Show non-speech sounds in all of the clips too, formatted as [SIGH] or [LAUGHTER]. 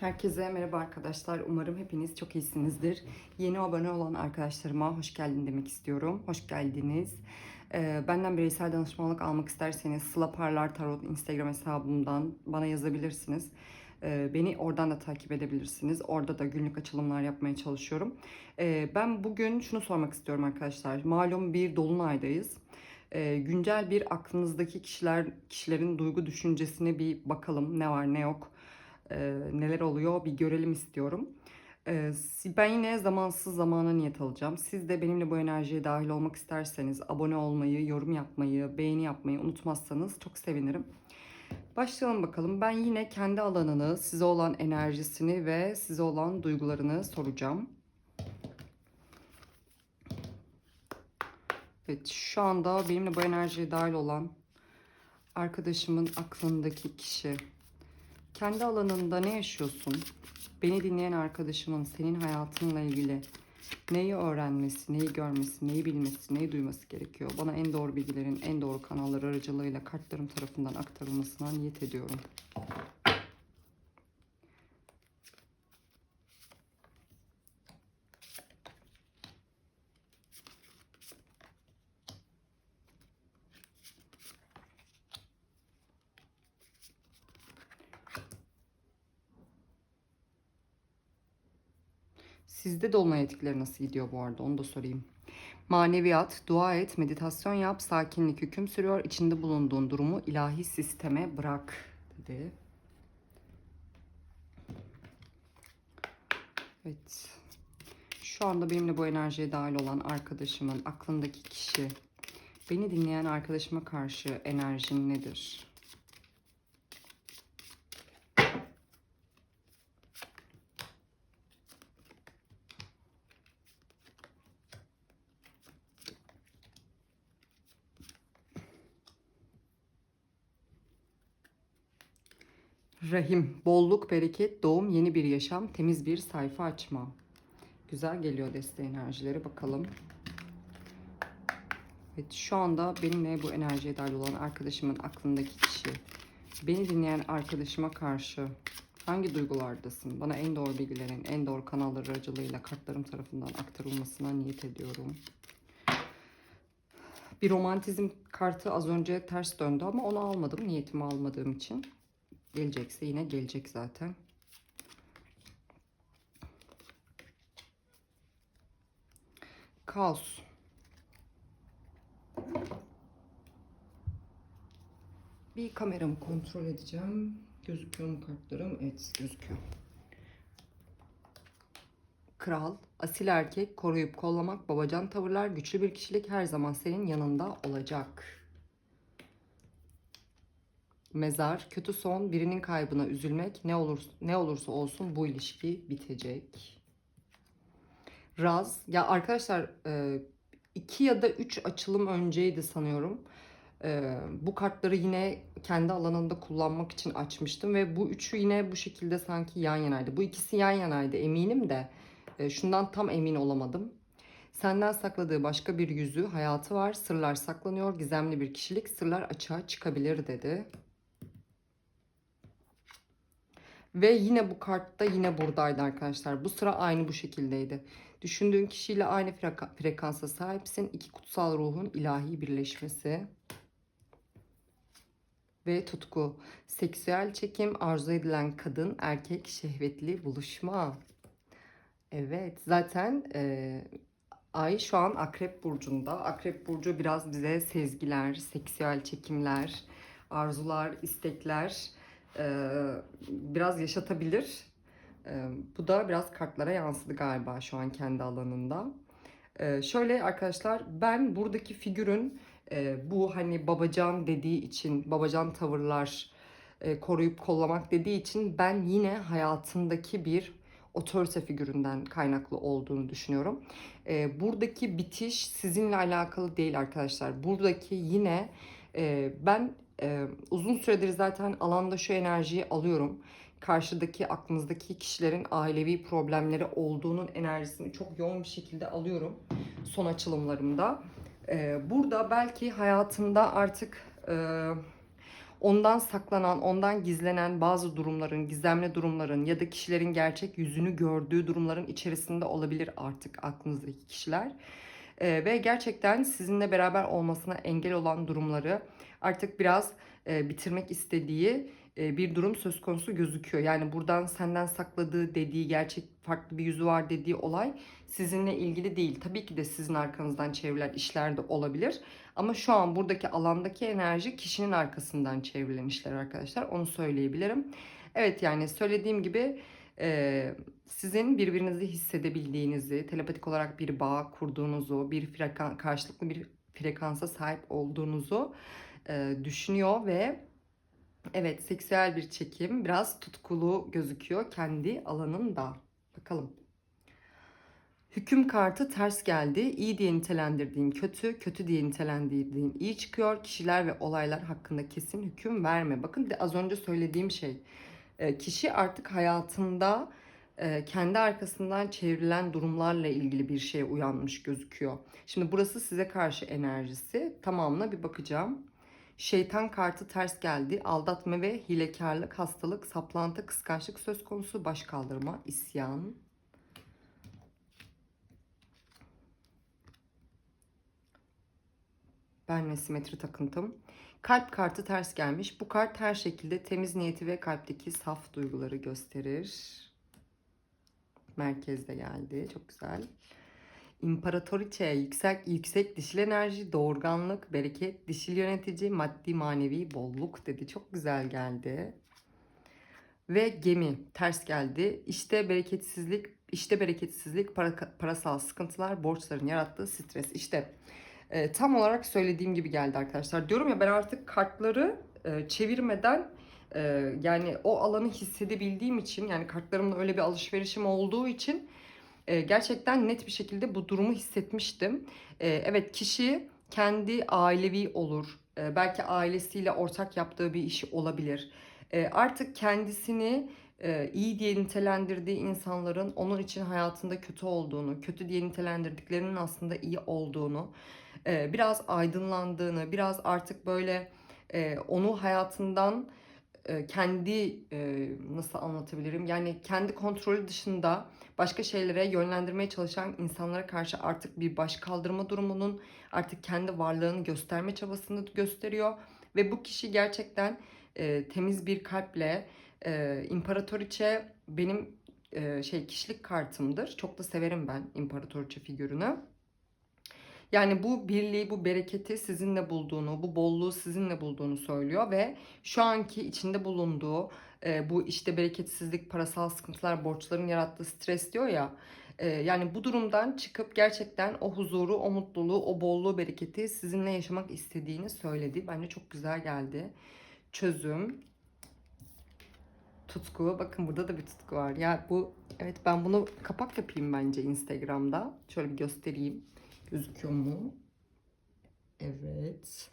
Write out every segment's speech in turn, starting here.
Herkese merhaba arkadaşlar. Umarım hepiniz çok iyisinizdir. Yeni abone olan arkadaşlarıma hoş geldin demek istiyorum. Hoş geldiniz. Ee, benden bireysel danışmanlık almak isterseniz Sıla Parlar Tarot Instagram hesabımdan bana yazabilirsiniz. Ee, beni oradan da takip edebilirsiniz. Orada da günlük açılımlar yapmaya çalışıyorum. Ee, ben bugün şunu sormak istiyorum arkadaşlar. Malum bir dolunaydayız. Ee, güncel bir aklınızdaki kişiler kişilerin duygu düşüncesine bir bakalım ne var ne yok e, neler oluyor bir görelim istiyorum. E, ben yine zamansız zamana niyet alacağım. Siz de benimle bu enerjiye dahil olmak isterseniz abone olmayı, yorum yapmayı, beğeni yapmayı unutmazsanız çok sevinirim. Başlayalım bakalım. Ben yine kendi alanını, size olan enerjisini ve size olan duygularını soracağım. Evet, şu anda benimle bu enerjiye dahil olan arkadaşımın aklındaki kişi kendi alanında ne yaşıyorsun? Beni dinleyen arkadaşımın senin hayatınla ilgili neyi öğrenmesi, neyi görmesi, neyi bilmesi, neyi duyması gerekiyor? Bana en doğru bilgilerin en doğru kanallar aracılığıyla kartlarım tarafından aktarılmasına niyet ediyorum. Sizde dolunay etkileri nasıl gidiyor bu arada onu da sorayım. Maneviyat, dua et, meditasyon yap, sakinlik hüküm sürüyor. İçinde bulunduğun durumu ilahi sisteme bırak dedi. Evet. Şu anda benimle bu enerjiye dahil olan arkadaşımın aklındaki kişi, beni dinleyen arkadaşıma karşı enerjin nedir? Rahim, bolluk, bereket, doğum, yeni bir yaşam, temiz bir sayfa açma. Güzel geliyor deste enerjileri bakalım. Evet şu anda benimle bu enerjiye dahil olan arkadaşımın aklındaki kişi. Beni dinleyen arkadaşıma karşı hangi duygulardasın? Bana en doğru bilgilerin, en doğru kanallar aracılığıyla kartlarım tarafından aktarılmasına niyet ediyorum. Bir romantizm kartı az önce ters döndü ama onu almadım. Niyetimi almadığım için. Gelecekse yine gelecek zaten. Kaos. Bir kameramı kontrol edeceğim. Gözüküyor mu kartlarım? Evet gözüküyor. Kral, asil erkek, koruyup kollamak, babacan tavırlar, güçlü bir kişilik her zaman senin yanında olacak. Mezar, kötü son, birinin kaybına üzülmek, ne olur ne olursa olsun bu ilişki bitecek. Raz, ya arkadaşlar e, iki ya da üç açılım önceydi sanıyorum. E, bu kartları yine kendi alanında kullanmak için açmıştım ve bu üçü yine bu şekilde sanki yan yanaydı. Bu ikisi yan yanaydı eminim de e, şundan tam emin olamadım. Senden sakladığı başka bir yüzü, hayatı var, sırlar saklanıyor, gizemli bir kişilik, sırlar açığa çıkabilir dedi. Ve yine bu kartta yine buradaydı arkadaşlar. Bu sıra aynı bu şekildeydi. Düşündüğün kişiyle aynı freka- frekansa sahipsin. İki kutsal ruhun ilahi birleşmesi. Ve tutku. Seksüel çekim, arzu edilen kadın, erkek, şehvetli buluşma. Evet zaten e, Ay şu an Akrep Burcu'nda. Akrep Burcu biraz bize sezgiler, seksüel çekimler, arzular, istekler biraz yaşatabilir. E, bu da biraz kartlara yansıdı galiba şu an kendi alanında. E, şöyle arkadaşlar ben buradaki figürün e, bu hani babacan dediği için babacan tavırlar e, koruyup kollamak dediği için ben yine hayatındaki bir otorite figüründen kaynaklı olduğunu düşünüyorum. E, buradaki bitiş sizinle alakalı değil arkadaşlar. Buradaki yine e, ben e, uzun süredir zaten alanda şu enerjiyi alıyorum. Karşıdaki aklınızdaki kişilerin ailevi problemleri olduğunun enerjisini çok yoğun bir şekilde alıyorum son açılımlarımda. E, burada belki hayatında artık e, ondan saklanan, ondan gizlenen bazı durumların, gizemli durumların ya da kişilerin gerçek yüzünü gördüğü durumların içerisinde olabilir artık aklınızdaki kişiler. Ee, ve gerçekten sizinle beraber olmasına engel olan durumları artık biraz e, bitirmek istediği e, bir durum söz konusu gözüküyor. Yani buradan senden sakladığı dediği gerçek farklı bir yüzü var dediği olay sizinle ilgili değil. Tabii ki de sizin arkanızdan çevrilen işler de olabilir. Ama şu an buradaki alandaki enerji kişinin arkasından çevrilen işler arkadaşlar. Onu söyleyebilirim. Evet yani söylediğim gibi e, sizin birbirinizi hissedebildiğinizi, telepatik olarak bir bağ kurduğunuzu, bir frekan, karşılıklı bir frekansa sahip olduğunuzu e, düşünüyor ve evet seksüel bir çekim biraz tutkulu gözüküyor kendi alanında. Bakalım. Hüküm kartı ters geldi. İyi diye nitelendirdiğin kötü, kötü diye nitelendirdiğin iyi çıkıyor. Kişiler ve olaylar hakkında kesin hüküm verme. Bakın az önce söylediğim şey. E, kişi artık hayatında e, kendi arkasından çevrilen durumlarla ilgili bir şeye uyanmış gözüküyor. Şimdi burası size karşı enerjisi. Tamamına bir bakacağım. Şeytan kartı ters geldi. Aldatma ve hilekarlık, hastalık, saplantı, kıskançlık söz konusu, baş kaldırma, isyan. Ben ve simetri takıntım. Kalp kartı ters gelmiş. Bu kart her şekilde temiz niyeti ve kalpteki saf duyguları gösterir. Merkezde geldi. Çok güzel. İmparatoriçe, yüksek, yüksek dişil enerji, doğurganlık, bereket, dişil yönetici, maddi manevi bolluk dedi. Çok güzel geldi. Ve gemi ters geldi. İşte bereketsizlik, işte bereketsizlik, para, parasal sıkıntılar, borçların yarattığı stres. İşte e, tam olarak söylediğim gibi geldi arkadaşlar. Diyorum ya ben artık kartları e, çevirmeden e, yani o alanı hissedebildiğim için yani kartlarımla öyle bir alışverişim olduğu için e, gerçekten net bir şekilde bu durumu hissetmiştim. E, evet kişi kendi ailevi olur. E, belki ailesiyle ortak yaptığı bir işi olabilir. Artık kendisini e, iyi diye nitelendirdiği insanların onun için hayatında kötü olduğunu, kötü diye nitelendirdiklerinin aslında iyi olduğunu, e, biraz aydınlandığını, biraz artık böyle e, onu hayatından kendi e, nasıl anlatabilirim? Yani kendi kontrolü dışında başka şeylere yönlendirmeye çalışan insanlara karşı artık bir baş kaldırma durumunun artık kendi varlığını gösterme çabasını gösteriyor ve bu kişi gerçekten e, temiz bir kalple e, imparatoriçe benim e, şey kişilik kartımdır. Çok da severim ben imparatoriçe figürünü. Yani bu birliği, bu bereketi sizinle bulduğunu, bu bolluğu sizinle bulduğunu söylüyor ve şu anki içinde bulunduğu e, bu işte bereketsizlik, parasal sıkıntılar, borçların yarattığı stres diyor ya. E, yani bu durumdan çıkıp gerçekten o huzuru, o mutluluğu, o bolluğu, bereketi sizinle yaşamak istediğini söyledi. Bence çok güzel geldi. Çözüm, tutku. Bakın burada da bir tutku var. Ya bu evet ben bunu kapak yapayım bence Instagram'da. Şöyle bir göstereyim. Gözüküyor mu? Evet.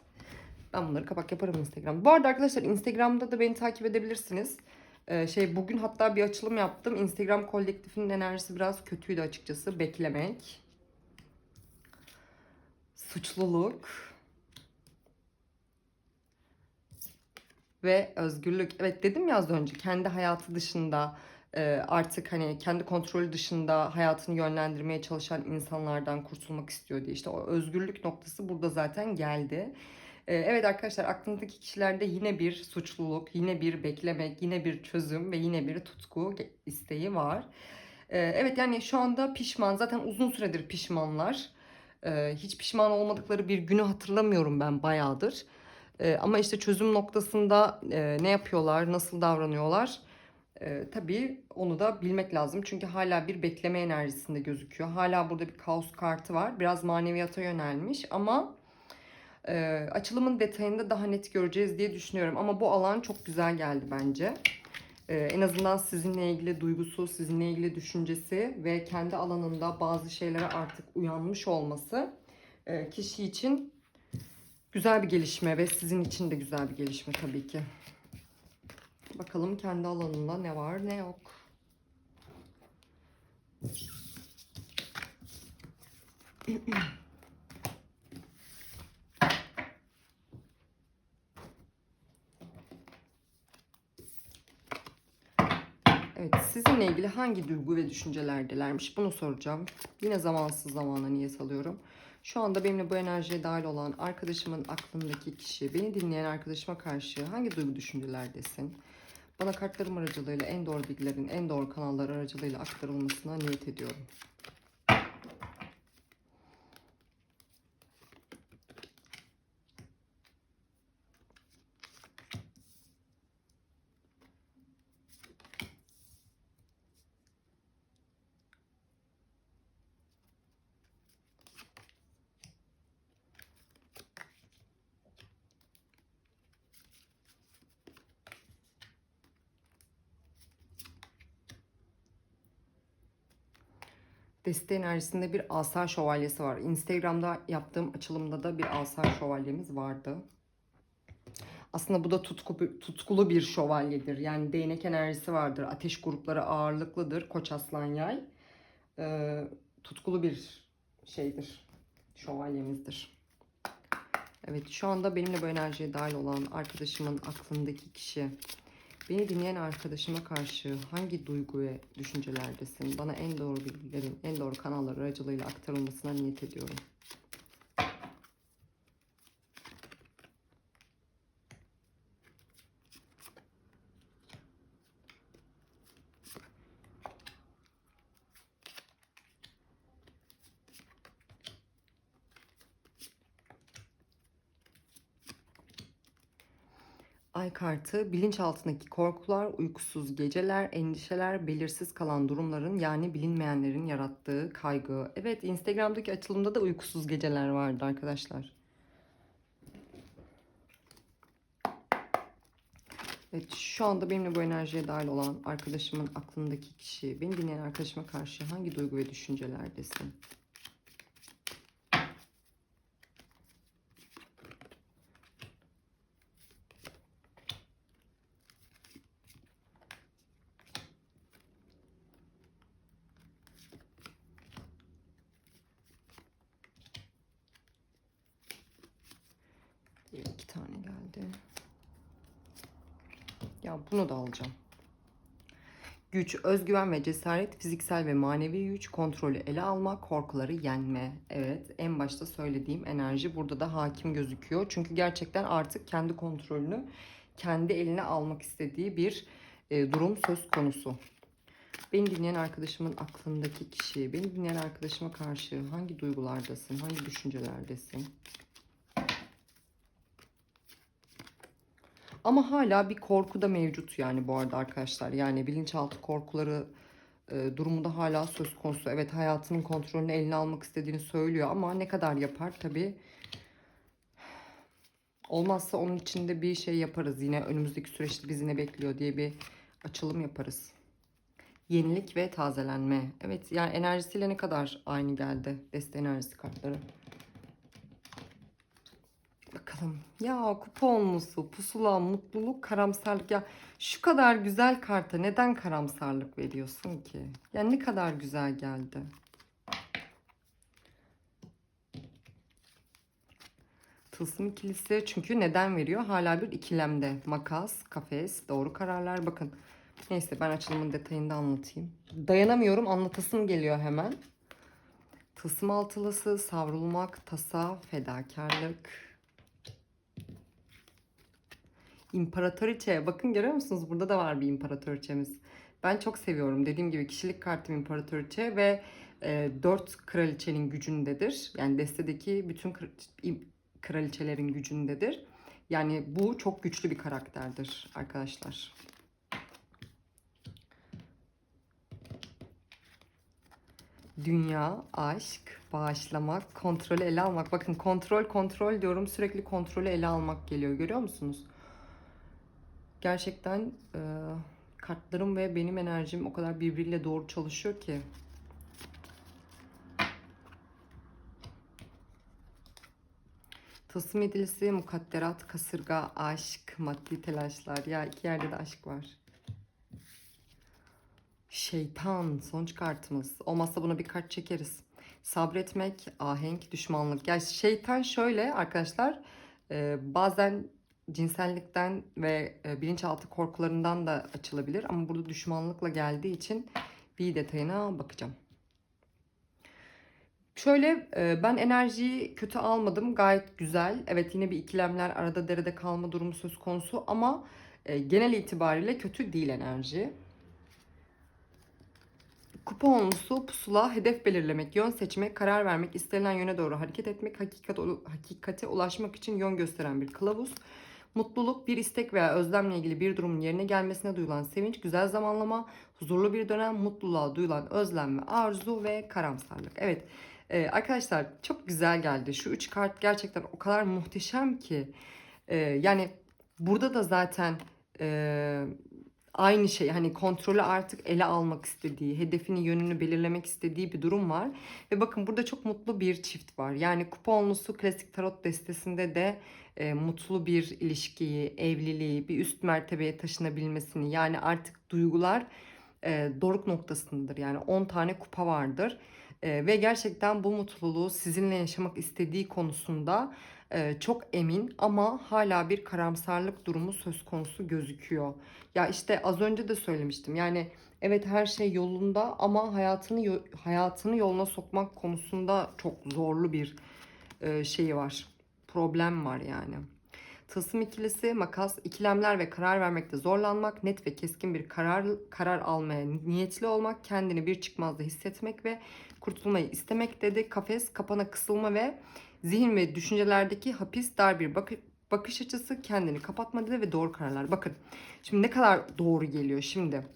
Ben bunları kapak yaparım Instagram. Bu arada arkadaşlar Instagram'da da beni takip edebilirsiniz. Ee, şey bugün hatta bir açılım yaptım. Instagram kolektifinin enerjisi biraz kötüydü açıkçası. Beklemek. Suçluluk. Ve özgürlük. Evet dedim ya az önce kendi hayatı dışında artık hani kendi kontrolü dışında hayatını yönlendirmeye çalışan insanlardan kurtulmak istiyor diye. İşte o özgürlük noktası burada zaten geldi. Evet arkadaşlar aklınızdaki kişilerde yine bir suçluluk, yine bir beklemek, yine bir çözüm ve yine bir tutku isteği var. Evet yani şu anda pişman zaten uzun süredir pişmanlar. Hiç pişman olmadıkları bir günü hatırlamıyorum ben bayağıdır. Ama işte çözüm noktasında ne yapıyorlar, nasıl davranıyorlar e, tabii onu da bilmek lazım. Çünkü hala bir bekleme enerjisinde gözüküyor. Hala burada bir kaos kartı var. Biraz maneviyata yönelmiş ama e, açılımın detayında daha net göreceğiz diye düşünüyorum. Ama bu alan çok güzel geldi bence. E, en azından sizinle ilgili duygusu, sizinle ilgili düşüncesi ve kendi alanında bazı şeylere artık uyanmış olması e, kişi için güzel bir gelişme ve sizin için de güzel bir gelişme tabii ki. Bakalım kendi alanında ne var ne yok. Evet, sizinle ilgili hangi duygu ve düşüncelerdelermiş bunu soracağım. Yine zamansız zamana niye salıyorum. Şu anda benimle bu enerjiye dahil olan arkadaşımın aklındaki kişi, beni dinleyen arkadaşıma karşı hangi duygu düşüncelerdesin? Bana kartlarım aracılığıyla en doğru bilgilerin en doğru kanallar aracılığıyla aktarılmasına niyet ediyorum. Deste enerjisinde bir asa şövalyesi var. Instagram'da yaptığım açılımda da bir asa şövalyemiz vardı. Aslında bu da tutku, tutkulu bir şövalyedir. Yani değnek enerjisi vardır. Ateş grupları ağırlıklıdır. Koç aslan yay. Ee, tutkulu bir şeydir. Şövalyemizdir. Evet şu anda benimle bu enerjiye dahil olan arkadaşımın aklındaki kişi Beni dinleyen arkadaşıma karşı hangi duygu ve düşüncelerdesin? Bana en doğru bilgilerin, en doğru kanallar aracılığıyla aktarılmasına niyet ediyorum. Kartı bilinçaltındaki korkular, uykusuz geceler, endişeler, belirsiz kalan durumların yani bilinmeyenlerin yarattığı kaygı. Evet Instagram'daki açılımda da uykusuz geceler vardı arkadaşlar. Evet şu anda benimle bu enerjiye dahil olan arkadaşımın aklındaki kişi, beni dinleyen arkadaşıma karşı hangi duygu ve düşüncelerdesin? İki tane geldi. Ya bunu da alacağım. Güç, özgüven ve cesaret, fiziksel ve manevi güç, kontrolü ele alma, korkuları yenme. Evet, en başta söylediğim enerji burada da hakim gözüküyor. Çünkü gerçekten artık kendi kontrolünü kendi eline almak istediği bir e, durum söz konusu. Beni dinleyen arkadaşımın aklındaki kişi, beni dinleyen arkadaşıma karşı hangi duygulardasın, hangi düşüncelerdesin? Ama hala bir korku da mevcut yani bu arada arkadaşlar. Yani bilinçaltı korkuları e, durumu da hala söz konusu. Evet hayatının kontrolünü eline almak istediğini söylüyor ama ne kadar yapar tabii. Olmazsa onun içinde bir şey yaparız. Yine önümüzdeki süreçte bizi ne bekliyor diye bir açılım yaparız. Yenilik ve tazelenme. Evet yani enerjisiyle ne kadar aynı geldi deste enerjisi kartları. Bakalım. Ya kupa olması, pusula, mutluluk, karamsarlık. Ya şu kadar güzel karta neden karamsarlık veriyorsun ki? Ya ne kadar güzel geldi. Tılsım ikilisi çünkü neden veriyor? Hala bir ikilemde. Makas, kafes, doğru kararlar. Bakın. Neyse ben açılımın detayını da anlatayım. Dayanamıyorum anlatasım geliyor hemen. Tılsım altılısı, savrulmak, tasa, fedakarlık. İmparatoriçe. Bakın görüyor musunuz? Burada da var bir imparatoriçemiz. Ben çok seviyorum. Dediğim gibi kişilik kartım imparatoriçe ve e, 4 kraliçenin gücündedir. Yani destedeki bütün kraliçelerin gücündedir. Yani bu çok güçlü bir karakterdir arkadaşlar. Dünya, aşk, bağışlamak, kontrolü ele almak. Bakın kontrol kontrol diyorum sürekli kontrolü ele almak geliyor görüyor musunuz? Gerçekten e, kartlarım ve benim enerjim o kadar birbiriyle doğru çalışıyor ki. Tılsım edilisi, mukadderat, kasırga, aşk, maddi telaşlar. Ya iki yerde de aşk var. Şeytan son kartımız. Olmazsa buna bir kart çekeriz. Sabretmek, ahenk, düşmanlık. Yani şeytan şöyle arkadaşlar e, bazen cinsellikten ve e, bilinçaltı korkularından da açılabilir. Ama burada düşmanlıkla geldiği için bir detayına bakacağım. Şöyle e, ben enerjiyi kötü almadım. Gayet güzel. Evet yine bir ikilemler arada derede kalma durumu söz konusu ama e, genel itibariyle kötü değil enerji. Kuponlusu pusula, hedef belirlemek, yön seçmek, karar vermek, istenilen yöne doğru hareket etmek, hakikat, hakikate ulaşmak için yön gösteren bir kılavuz. Mutluluk, bir istek veya özlemle ilgili bir durumun yerine gelmesine duyulan sevinç, güzel zamanlama, huzurlu bir dönem, mutluluğa duyulan özlem ve arzu ve karamsarlık. Evet ee, arkadaşlar çok güzel geldi. Şu üç kart gerçekten o kadar muhteşem ki. Ee, yani burada da zaten e, aynı şey hani kontrolü artık ele almak istediği, hedefini yönünü belirlemek istediği bir durum var. Ve bakın burada çok mutlu bir çift var. Yani kuponlusu klasik tarot destesinde de e, mutlu bir ilişkiyi, evliliği, bir üst mertebeye taşınabilmesini yani artık duygular e, doruk noktasındadır. Yani 10 tane kupa vardır. E, ve gerçekten bu mutluluğu sizinle yaşamak istediği konusunda e, çok emin ama hala bir karamsarlık durumu söz konusu gözüküyor. Ya işte az önce de söylemiştim. Yani evet her şey yolunda ama hayatını hayatını yoluna sokmak konusunda çok zorlu bir e, şeyi var. Problem var yani. Tılsım ikilisi, makas, ikilemler ve karar vermekte zorlanmak, net ve keskin bir karar karar almaya niyetli olmak, kendini bir çıkmazda hissetmek ve kurtulmayı istemek dedi. Kafes, kapana kısılma ve zihin ve düşüncelerdeki hapis dar bir bakış bakış açısı kendini kapatma dedi ve doğru kararlar. Bakın şimdi ne kadar doğru geliyor şimdi.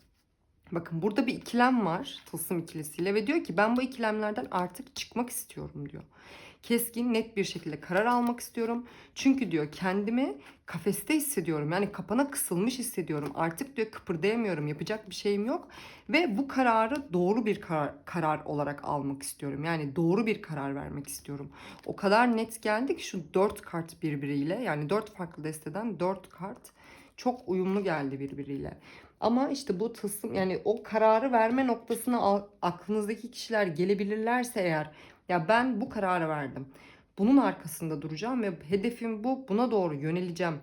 Bakın burada bir ikilem var tılsım ikilisiyle ve diyor ki ben bu ikilemlerden artık çıkmak istiyorum diyor keskin net bir şekilde karar almak istiyorum. Çünkü diyor kendimi kafeste hissediyorum. Yani kapana kısılmış hissediyorum. Artık diyor kıpırdayamıyorum. Yapacak bir şeyim yok. Ve bu kararı doğru bir karar, karar olarak almak istiyorum. Yani doğru bir karar vermek istiyorum. O kadar net geldi ki şu dört kart birbiriyle. Yani dört farklı desteden dört kart çok uyumlu geldi birbiriyle. Ama işte bu tılsım yani o kararı verme noktasına aklınızdaki kişiler gelebilirlerse eğer ya ben bu kararı verdim. Bunun arkasında duracağım ve hedefim bu. Buna doğru yöneleceğim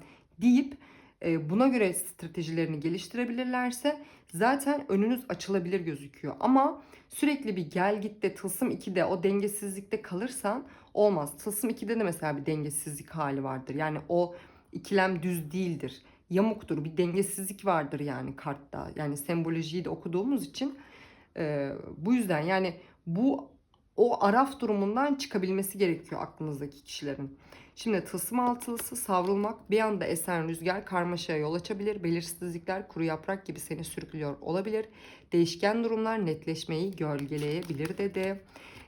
deyip e, buna göre stratejilerini geliştirebilirlerse zaten önünüz açılabilir gözüküyor. Ama sürekli bir gel git de tılsım 2'de o dengesizlikte kalırsan olmaz. Tılsım 2'de de mesela bir dengesizlik hali vardır. Yani o ikilem düz değildir. Yamuktur. Bir dengesizlik vardır yani kartta. Yani sembolojiyi de okuduğumuz için e, bu yüzden yani bu o araf durumundan çıkabilmesi gerekiyor aklınızdaki kişilerin. Şimdi tılsım altılısı savrulmak bir anda esen rüzgar karmaşaya yol açabilir. Belirsizlikler kuru yaprak gibi seni sürüklüyor olabilir. Değişken durumlar netleşmeyi gölgeleyebilir dedi.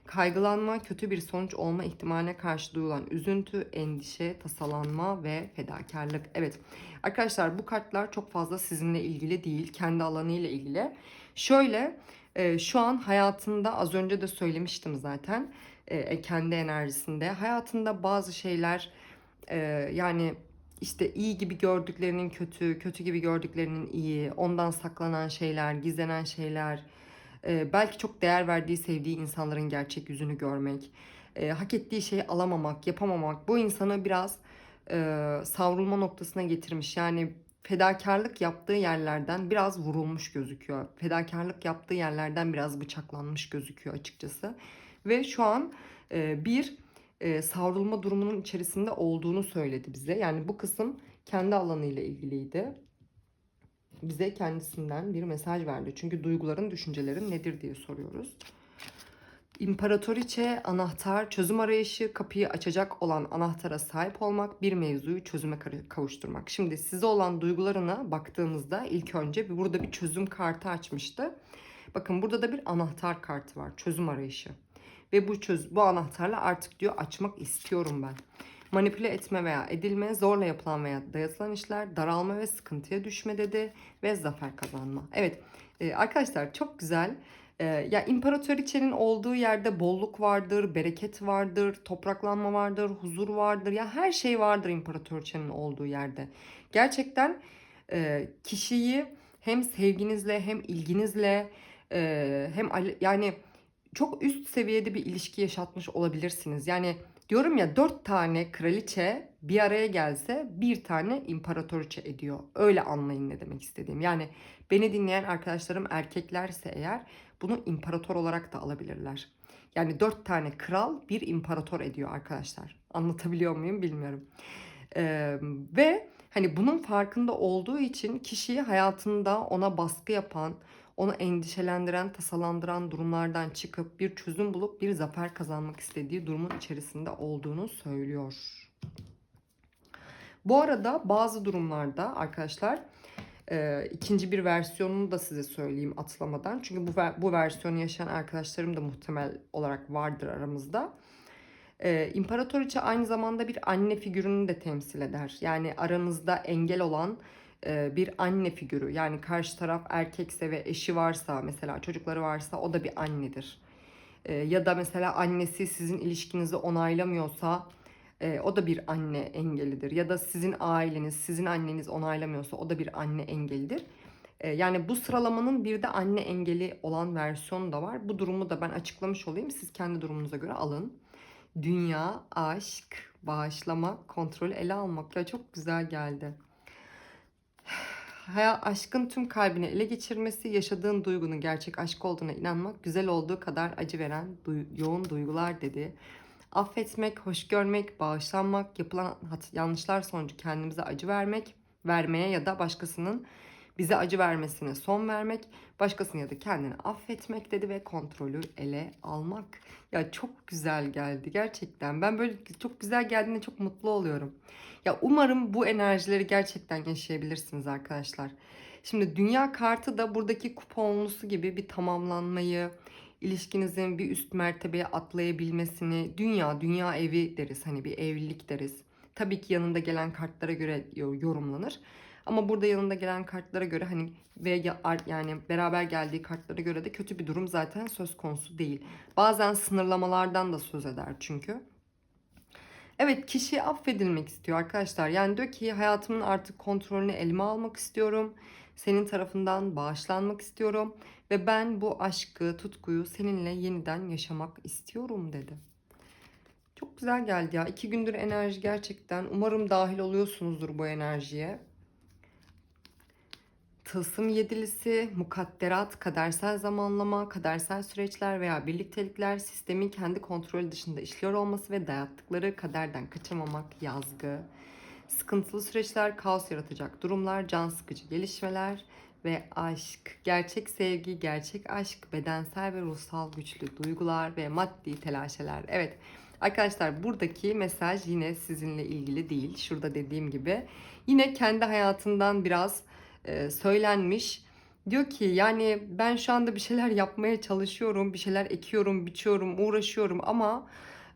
Kaygılanma, kötü bir sonuç olma ihtimaline karşı duyulan üzüntü, endişe, tasalanma ve fedakarlık. Evet arkadaşlar bu kartlar çok fazla sizinle ilgili değil. Kendi alanı ile ilgili. Şöyle e, şu an hayatında az önce de söylemiştim zaten e, kendi enerjisinde hayatında bazı şeyler e, yani işte iyi gibi gördüklerinin kötü, kötü gibi gördüklerinin iyi, ondan saklanan şeyler, gizlenen şeyler, e, belki çok değer verdiği, sevdiği insanların gerçek yüzünü görmek, e, hak ettiği şeyi alamamak, yapamamak bu insanı biraz e, savrulma noktasına getirmiş. Yani fedakarlık yaptığı yerlerden biraz vurulmuş gözüküyor. Fedakarlık yaptığı yerlerden biraz bıçaklanmış gözüküyor açıkçası. Ve şu an e, bir e, savrulma durumunun içerisinde olduğunu söyledi bize. Yani bu kısım kendi alanıyla ilgiliydi. Bize kendisinden bir mesaj verdi. Çünkü duyguların, düşüncelerin nedir diye soruyoruz. İmparatoriçe anahtar, çözüm arayışı, kapıyı açacak olan anahtara sahip olmak, bir mevzuyu çözüme kavuşturmak. Şimdi size olan duygularına baktığımızda ilk önce burada bir çözüm kartı açmıştı. Bakın burada da bir anahtar kartı var, çözüm arayışı. Ve bu çöz bu anahtarla artık diyor açmak istiyorum ben. Manipüle etme veya edilme, zorla yapılan veya dayatılan işler, daralma ve sıkıntıya düşme dedi ve zafer kazanma. Evet arkadaşlar çok güzel ee, ya imparatoriçenin olduğu yerde bolluk vardır, bereket vardır, topraklanma vardır, huzur vardır. Ya her şey vardır imparatoriçenin olduğu yerde. Gerçekten e, kişiyi hem sevginizle hem ilginizle e, hem yani çok üst seviyede bir ilişki yaşatmış olabilirsiniz. Yani Diyorum ya dört tane kraliçe bir araya gelse bir tane imparatoriçe ediyor. Öyle anlayın ne demek istediğim. Yani beni dinleyen arkadaşlarım erkeklerse eğer bunu imparator olarak da alabilirler. Yani dört tane kral bir imparator ediyor arkadaşlar. Anlatabiliyor muyum bilmiyorum. Ee, ve hani bunun farkında olduğu için kişiyi hayatında ona baskı yapan, onu endişelendiren, tasalandıran durumlardan çıkıp bir çözüm bulup bir zafer kazanmak istediği durumun içerisinde olduğunu söylüyor. Bu arada bazı durumlarda arkadaşlar e, ikinci bir versiyonunu da size söyleyeyim atlamadan. Çünkü bu, bu versiyonu yaşayan arkadaşlarım da muhtemel olarak vardır aramızda. E, İmparatoriçe aynı zamanda bir anne figürünü de temsil eder. Yani aranızda engel olan e, bir anne figürü. Yani karşı taraf erkekse ve eşi varsa mesela çocukları varsa o da bir annedir. E, ya da mesela annesi sizin ilişkinizi onaylamıyorsa e, o da bir anne engelidir. Ya da sizin aileniz, sizin anneniz onaylamıyorsa o da bir anne engelidir. Yani bu sıralamanın bir de anne engeli olan versiyonu da var. Bu durumu da ben açıklamış olayım. Siz kendi durumunuza göre alın. Dünya, aşk, bağışlama, kontrolü ele almak. Ya çok güzel geldi. [SIGHS] Hayal, aşkın tüm kalbini ele geçirmesi, yaşadığın duygunun gerçek aşk olduğuna inanmak, güzel olduğu kadar acı veren duy, yoğun duygular dedi. Affetmek, hoş görmek, bağışlanmak, yapılan yanlışlar sonucu kendimize acı vermek, vermeye ya da başkasının bize acı vermesine son vermek, başkasını ya da kendini affetmek dedi ve kontrolü ele almak. Ya çok güzel geldi gerçekten. Ben böyle çok güzel geldiğinde çok mutlu oluyorum. Ya umarım bu enerjileri gerçekten yaşayabilirsiniz arkadaşlar. Şimdi dünya kartı da buradaki kuponlusu gibi bir tamamlanmayı, ilişkinizin bir üst mertebeye atlayabilmesini, dünya, dünya evi deriz. Hani bir evlilik deriz. Tabii ki yanında gelen kartlara göre yorumlanır. Ama burada yanında gelen kartlara göre hani ve yani beraber geldiği kartlara göre de kötü bir durum zaten söz konusu değil. Bazen sınırlamalardan da söz eder çünkü. Evet kişi affedilmek istiyor arkadaşlar. Yani diyor ki hayatımın artık kontrolünü elime almak istiyorum. Senin tarafından bağışlanmak istiyorum. Ve ben bu aşkı, tutkuyu seninle yeniden yaşamak istiyorum dedi. Çok güzel geldi ya. İki gündür enerji gerçekten. Umarım dahil oluyorsunuzdur bu enerjiye. Tılsım yedilisi, mukadderat, kadersel zamanlama, kadersel süreçler veya birliktelikler sistemin kendi kontrolü dışında işliyor olması ve dayattıkları kaderden kaçamamak, yazgı, sıkıntılı süreçler, kaos yaratacak durumlar, can sıkıcı gelişmeler ve aşk, gerçek sevgi, gerçek aşk, bedensel ve ruhsal güçlü duygular ve maddi telaşeler. Evet arkadaşlar buradaki mesaj yine sizinle ilgili değil. Şurada dediğim gibi yine kendi hayatından biraz e, söylenmiş. Diyor ki yani ben şu anda bir şeyler yapmaya çalışıyorum, bir şeyler ekiyorum, biçiyorum, uğraşıyorum ama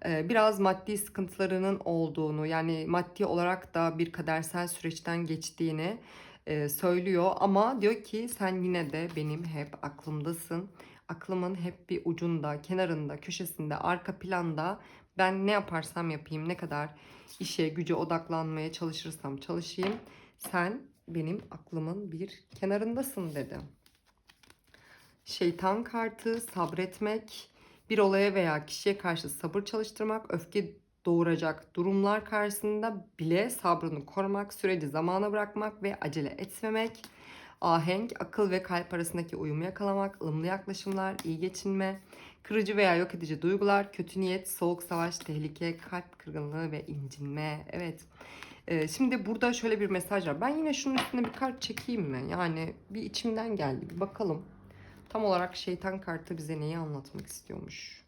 e, biraz maddi sıkıntılarının olduğunu yani maddi olarak da bir kadersel süreçten geçtiğini e, söylüyor ama diyor ki sen yine de benim hep aklımdasın. Aklımın hep bir ucunda, kenarında, köşesinde, arka planda ben ne yaparsam yapayım, ne kadar işe, güce odaklanmaya çalışırsam çalışayım. Sen benim aklımın bir kenarındasın dedi. Şeytan kartı sabretmek, bir olaya veya kişiye karşı sabır çalıştırmak, öfke doğuracak durumlar karşısında bile sabrını korumak, süreci zamana bırakmak ve acele etmemek, ahenk, akıl ve kalp arasındaki uyumu yakalamak, ılımlı yaklaşımlar, iyi geçinme, kırıcı veya yok edici duygular, kötü niyet, soğuk savaş, tehlike, kalp kırgınlığı ve incinme. Evet. Ee, şimdi burada şöyle bir mesaj var. Ben yine şunun üstüne bir kart çekeyim mi? Yani bir içimden geldi. Bir bakalım. Tam olarak şeytan kartı bize neyi anlatmak istiyormuş?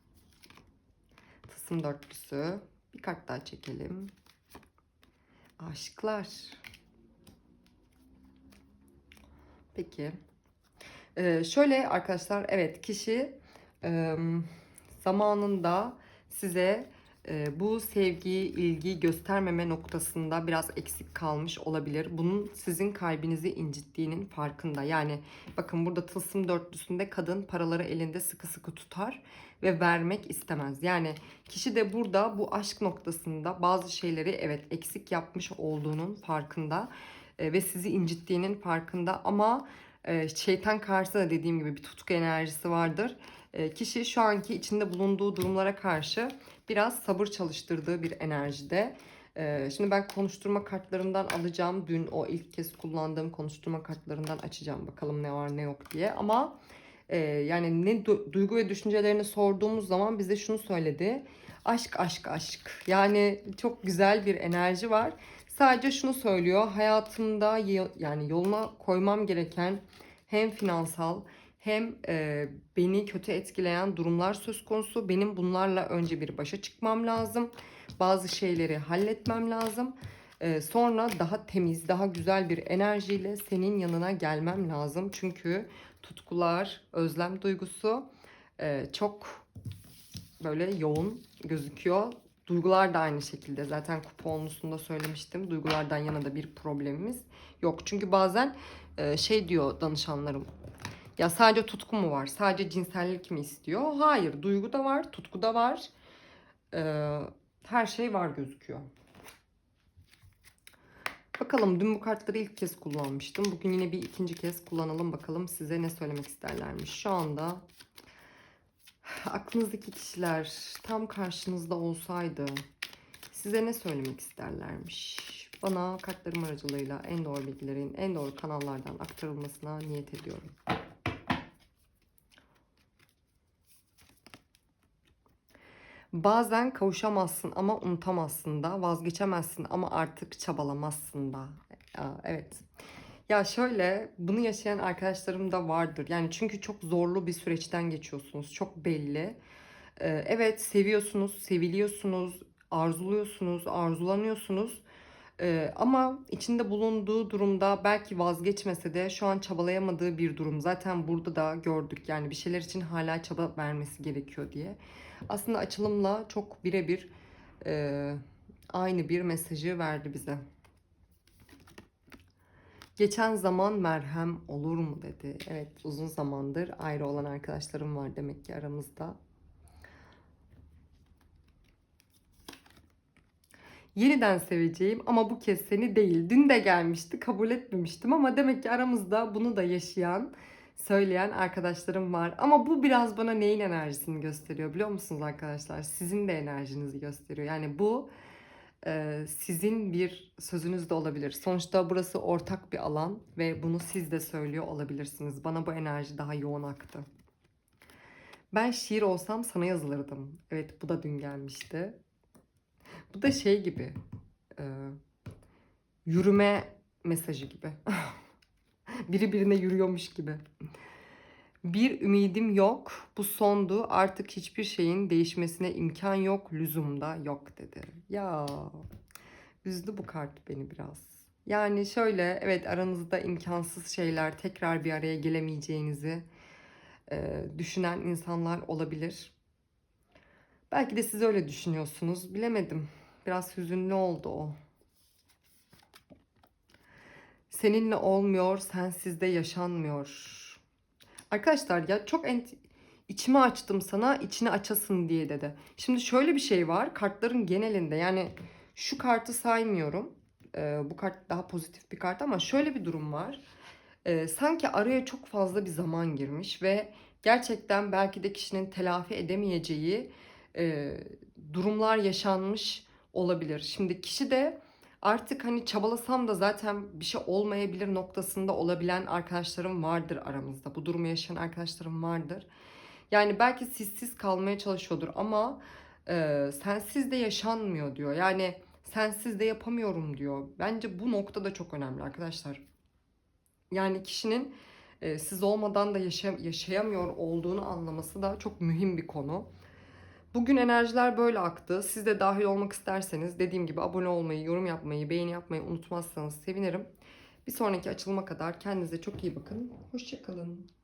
Tısım dörtlüsü. Bir kart daha çekelim. Aşıklar. Peki. Ee, şöyle arkadaşlar evet kişi e, zamanında size bu sevgi, ilgi göstermeme noktasında biraz eksik kalmış olabilir. Bunun sizin kalbinizi incittiğinin farkında. Yani bakın burada tılsım dörtlüsünde kadın paraları elinde sıkı sıkı tutar ve vermek istemez. Yani kişi de burada bu aşk noktasında bazı şeyleri evet eksik yapmış olduğunun farkında e, ve sizi incittiğinin farkında ama e, şeytan karşısında da dediğim gibi bir tutku enerjisi vardır. E, kişi şu anki içinde bulunduğu durumlara karşı biraz sabır çalıştırdığı bir enerjide. Ee, şimdi ben konuşturma kartlarından alacağım. Dün o ilk kez kullandığım konuşturma kartlarından açacağım. Bakalım ne var ne yok diye. Ama e, yani ne du- duygu ve düşüncelerini sorduğumuz zaman bize şunu söyledi. Aşk aşk aşk. Yani çok güzel bir enerji var. Sadece şunu söylüyor. Hayatımda yani yoluna koymam gereken hem finansal hem e, beni kötü etkileyen durumlar söz konusu. Benim bunlarla önce bir başa çıkmam lazım. Bazı şeyleri halletmem lazım. E, sonra daha temiz, daha güzel bir enerjiyle senin yanına gelmem lazım. Çünkü tutkular, özlem duygusu e, çok böyle yoğun gözüküyor. Duygular da aynı şekilde. Zaten kuponlusunda söylemiştim. Duygulardan yana da bir problemimiz yok. Çünkü bazen şey diyor danışanlarım. Ya sadece tutku mu var? Sadece cinsellik mi istiyor? Hayır. Duygu da var, tutku da var. E, her şey var gözüküyor. Bakalım dün bu kartları ilk kez kullanmıştım. Bugün yine bir ikinci kez kullanalım bakalım size ne söylemek isterlermiş. Şu anda aklınızdaki kişiler tam karşınızda olsaydı size ne söylemek isterlermiş? Bana kartlarım aracılığıyla en doğru bilgilerin en doğru kanallardan aktarılmasına niyet ediyorum. Bazen kavuşamazsın ama unutamazsın da, vazgeçemezsin ama artık çabalamazsın da. Evet. Ya şöyle, bunu yaşayan arkadaşlarım da vardır. Yani çünkü çok zorlu bir süreçten geçiyorsunuz. Çok belli. Ee, evet, seviyorsunuz, seviliyorsunuz, arzuluyorsunuz, arzulanıyorsunuz. Ee, ama içinde bulunduğu durumda belki vazgeçmese de şu an çabalayamadığı bir durum. Zaten burada da gördük yani bir şeyler için hala çaba vermesi gerekiyor diye. Aslında açılımla çok birebir e, aynı bir mesajı verdi bize. Geçen zaman merhem olur mu dedi. Evet uzun zamandır ayrı olan arkadaşlarım var demek ki aramızda. Yeniden seveceğim ama bu kez seni değil. Dün de gelmişti kabul etmemiştim ama demek ki aramızda bunu da yaşayan, söyleyen arkadaşlarım var. Ama bu biraz bana neyin enerjisini gösteriyor biliyor musunuz arkadaşlar? Sizin de enerjinizi gösteriyor. Yani bu e, sizin bir sözünüz de olabilir. Sonuçta burası ortak bir alan ve bunu siz de söylüyor olabilirsiniz. Bana bu enerji daha yoğun aktı. Ben şiir olsam sana yazılırdım. Evet bu da dün gelmişti. Bu da şey gibi. e, yürüme mesajı gibi. [LAUGHS] Biri birine yürüyormuş gibi. Bir ümidim yok. Bu sondu. Artık hiçbir şeyin değişmesine imkan yok. Lüzum da yok dedi. Ya üzdü bu kart beni biraz. Yani şöyle evet aranızda imkansız şeyler tekrar bir araya gelemeyeceğinizi e, düşünen insanlar olabilir. Belki de siz öyle düşünüyorsunuz. Bilemedim. Biraz hüzünlü oldu o. Seninle olmuyor, sensiz de yaşanmıyor. Arkadaşlar ya çok ent içimi açtım sana, içini açasın diye dedi. Şimdi şöyle bir şey var. Kartların genelinde yani şu kartı saymıyorum. Ee, bu kart daha pozitif bir kart ama şöyle bir durum var. Ee, sanki araya çok fazla bir zaman girmiş ve gerçekten belki de kişinin telafi edemeyeceği e, durumlar yaşanmış olabilir. Şimdi kişi de artık hani çabalasam da zaten bir şey olmayabilir noktasında olabilen arkadaşlarım vardır aramızda. Bu durumu yaşayan arkadaşlarım vardır. Yani belki sizsiz kalmaya çalışıyordur ama e, sensiz de yaşanmıyor diyor. Yani sensiz de yapamıyorum diyor. Bence bu nokta da çok önemli arkadaşlar. Yani kişinin e, siz olmadan da yaşa- yaşayamıyor olduğunu anlaması da çok mühim bir konu. Bugün enerjiler böyle aktı. Siz de dahil olmak isterseniz dediğim gibi abone olmayı, yorum yapmayı, beğeni yapmayı unutmazsanız sevinirim. Bir sonraki açılıma kadar kendinize çok iyi bakın. Hoşçakalın.